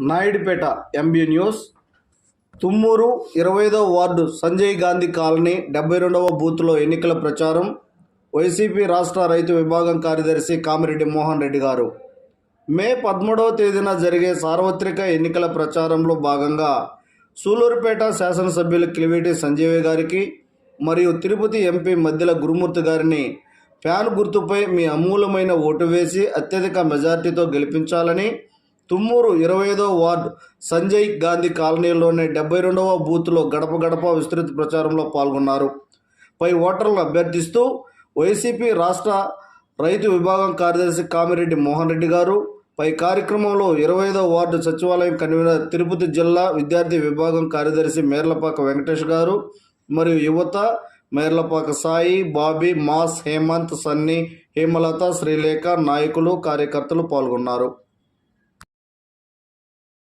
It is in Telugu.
Naidupeta MB news. తుమ్మూరు ఇరవై ఐదవ వార్డు సంజయ్ గాంధీ కాలనీ డెబ్బై రెండవ బూత్లో ఎన్నికల ప్రచారం. వైసీపీ రాష్ట్ర రైతు విభాగం కార్యదర్శి కామిరెడ్డి మోహన్ రెడ్డి గారు. మే పదమూడవ తేదీన జరిగే సార్వత్రిక ఎన్నికల ప్రచారంలో భాగంగా సూలూరుపేట శాసనసభ్యులు కిలివేటి సంజయ్ గారికి మరియు తిరుపతి ఎంపీ మధ్యల గురుమూర్తి గారిని ఫ్యాన్ గుర్తుపై మీ అమూలమైన ఓటు వేసి అత్యధిక మెజార్టీతో గెలిపించాలని తుమ్మూరు ఇరవై ఐదో వార్డు సంజయ్ గాంధీ కాలనీలోని డెబ్బై రెండవ బూత్లో గడప గడప విస్తృత ప్రచారంలో పాల్గొన్నారు. పై ఓటర్లను అభ్యర్థిస్తూ వైసీపీ రాష్ట్ర రైతు విభాగం కార్యదర్శి కామిరెడ్డి మోహన్ రెడ్డి గారు పై కార్యక్రమంలో ఇరవై ఐదో వార్డు సచివాలయం కన్వీనర్ తిరుపతి జిల్లా విద్యార్థి విభాగం కార్యదర్శి మేర్లపాక వెంకటేష్ గారు మరియు యువత మేర్లపాక సాయి బాబీ మాస్ హేమంత్ సన్నీ హేమలత శ్రీలేఖ నాయకులు కార్యకర్తలు పాల్గొన్నారు.